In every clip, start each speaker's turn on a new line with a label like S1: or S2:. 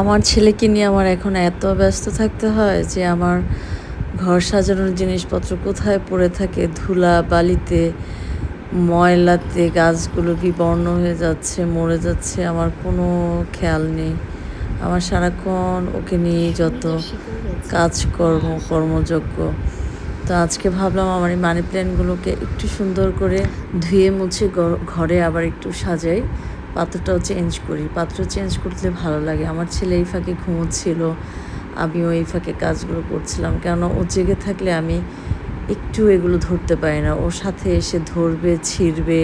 S1: আমার ছেলেকে নিয়ে আমার এখন এত ব্যস্ত থাকতে হয় যে আমার ঘর সাজানোর জিনিসপত্র কোথায় পড়ে থাকে? ধুলা, বালিতে, ময়লাতে গাছগুলো বিবর্ণ হয়ে যাচ্ছে, মরে যাচ্ছে, আমার কোনো খেয়াল নেই। আমার সারাক্ষণ ওকে নিয়েই যত কাজকর্ম কর্মযোগ্য তো আজকে ভাবলাম আমার এই মানি প্ল্যান্টগুলোকে একটু সুন্দর করে ধুয়ে মুছে ঘরে আবার একটু সাজাই। পাত্রটাও চেঞ্জ করি। পাত্র চেঞ্জ করতে ভালো লাগে। আমার ছেলে এই ফাঁকে ঘুমোচ্ছিল, আমিও এই ফাঁকে কাজগুলো করছিলাম। কেননা ও জেগে থাকলে আমি একটু এগুলো ধরতে পারি না। ওর সাথে এসে ধরবে, ছিঁড়বে,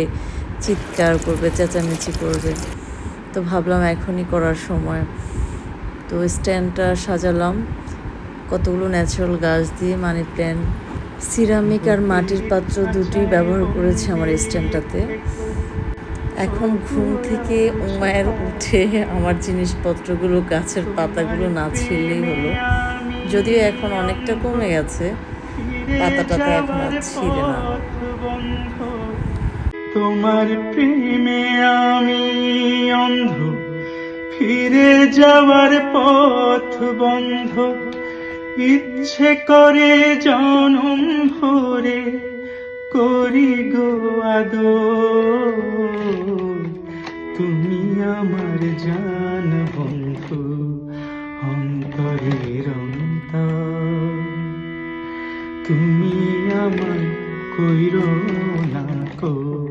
S1: চিৎকার করবে, চেঁচামেচি করবে। তো ভাবলাম এখনই করার সময়। তো স্ট্যান্ডটা সাজালাম। কতগুলো ন্যাচারাল গাছ দিয়ে মানি প্ল্যান্ট সিরামিক আর মাটির পাত্র দুটোই ব্যবহার করেছি আমার স্ট্যান্ডটাতে। এখন ঘুম থেকে উমায়ের উঠে আমার জিনিসপত্রগুলো, গাছের পাতাগুলো না ছিঁড়লেই হলো। যদিও এখন অনেকটা কমে গেছে পাতাটাতে এখন আর ছিঁড়ে না।
S2: তোমার প্রেমে আমি অন্ধ, ফিরে যাওয়ার পথ বন্ধ। ইচ্ছে করে জনম ভরে করি গো আদো তুমি আমার জান বন্ধু অন্তরের অন্ত তুমি আমার কইরো না কো।